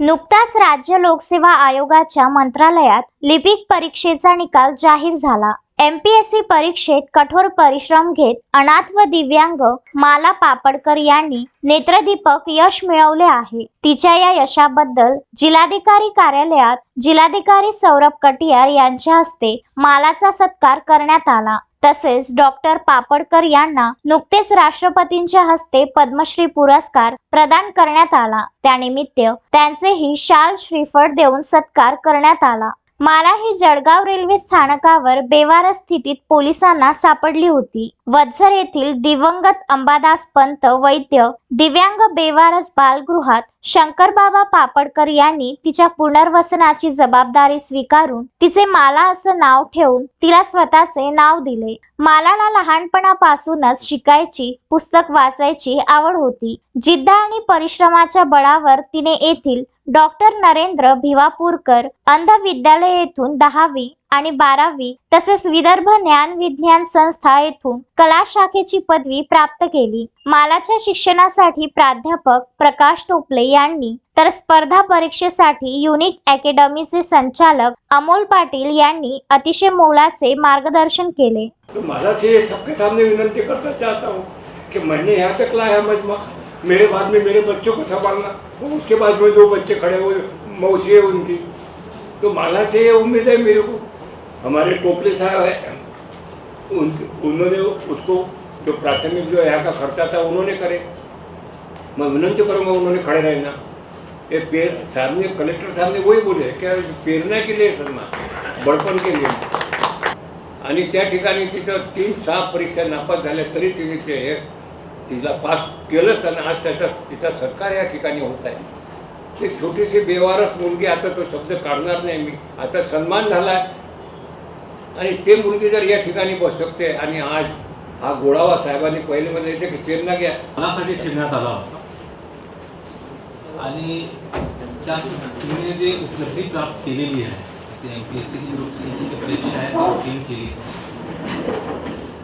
नुकताच राज्य लोकसेवा आयोगाच्या मंत्रालयात लिपिक परीक्षेचा निकाल जाहीर झाला. एम पी एस सी परीक्षेत कठोर परिश्रम घेत अनाथ व दिव्यांग माला पापडकर यांनी नेत्रदीपक यश मिळवले आहे. तिच्या या यशाबद्दल जिल्हाधिकारी कार्यालयात जिल्हाधिकारी सौरभ कटियार यांच्या हस्ते मालाचा सत्कार करण्यात आला. तसेच डॉक्टर पापडकर यांना नुकतेच राष्ट्रपतींच्या हस्ते पद्मश्री पुरस्कार प्रदान करण्यात आला. त्यानिमित्त त्यांचेही शाल श्रीफळ देऊन सत्कार करण्यात आला. माला ही जळगाव रेल्वे स्थानकावर बेवारस स्थितीत पोलिसांना सापडली होती. वत्झर येथील दिवंगत अंबादास पंत वैद्य दिव्यांग बेवारस बालगृहात शंकरबाबा पापडकर यांनी तिच्या पुनर्वसनाची जबाबदारी स्वीकारून तिचे माला असं नाव ठेवून तिला स्वतःचे नाव दिले. मालाला लहानपणापासूनच शिकायची पुस्तक वाचायची आवड होती. जिद्द आणि परिश्रमाच्या बळावर तिने येथील डॉक्टर नरेंद्र भिवापूरकर अंध विद्यालय येथून दहावी आणि बारावी तसेच विदर्भ ज्ञान विज्ञान संस्था येथून कला शाखेची पदवी प्राप्त केली. मालाच्या शिक्षणासाठी प्राध्यापक प्रकाश टोपले यांनी तर स्पर्धा परीक्षेसाठी युनिक अकॅडमीचे संचालक अमोल पाटील यांनी अतिशय मोलाचे मार्गदर्शन केले. मला से सबके सामने विनंती चाहता हूँ कि मैंने यहाँ तक लाया मजमा मेरे बाद में मेरे बच्चों को संभालना. हो, उसके बाद में दो बच्चे खड़े हुए मौसी है उनकी. तो माला से ये उम्मीद है मेरे को हमारे टोपले साहब है। उन उन्होंने उसको जो प्राथमिक जो यहाँ का खर्चा था उन्होंने करे। मैं विनंती करूँगा उन्होंने खड़े रहना ये पेर सामने कलेक्टर साहब ने वही बोले क्या पेरना के लिए शर्मा बड़पण के लिए। आणि त्या ठिकाणी तिचं तीन सहा परीक्षा नापास झाल्या तरी तिचे हे तिला पास केलंच आणि आज त्याचा तिचा सत्कार या ठिकाणी होत आहे. ते छोटीशी बेवारस मुलगी आता तो शब्द काढणार नाही मी. आता सन्मान झाला आहे आणि ते मुलगी जर या ठिकाणी बसू शकते आणि आज हा गोडावा साहेबांनी पहिले म्हणजे याचे की प्रेरणा घ्या. मनासाठी ठेवण्यात आला होता. आणि त्या तुम्ही जे उपलब्धी प्राप्त केलेली आहे ते एम पी एस सीची ग्रुप सीची जी परीक्षा आहे ती केली.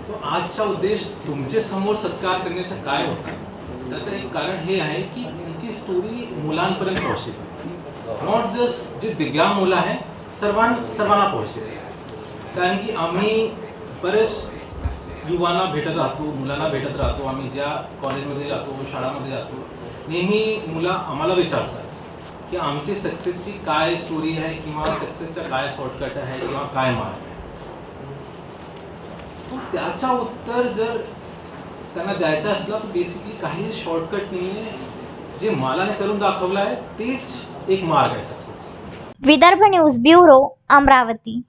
तो आजचा उद्देश तुमचे समोर सत्कार करण्याचा काय होता? त्याचं एक कारण हे आहे की तिची स्टोरी मुलांपर्यंत पोहोचली नॉट जस्ट जे दिव्यांग मुलं आहे सर्वां सर्वांना पोहोचले कारण की आम्ही बरेच युवांना भेटत राहतो मुलांना भेटत राहतो. आम्ही ज्या कॉलेजमध्ये जातो शाळामध्ये जातो नेहमी मुलं आम्हाला विचारतात की आमची सक्सेसची काय स्टोरी आहे किंवा सक्सेसचा काय शॉर्टकट आहे किंवा काय मार्ग आहे? त्याचा उत्तर जर त्यांना द्यायचा असला तर बेसिकली काही शॉर्टकट नाही आहे जे मालाने करून दाखवलं आहे तेच एक मार्ग आहे success. Vidarbha news bureau Amravati.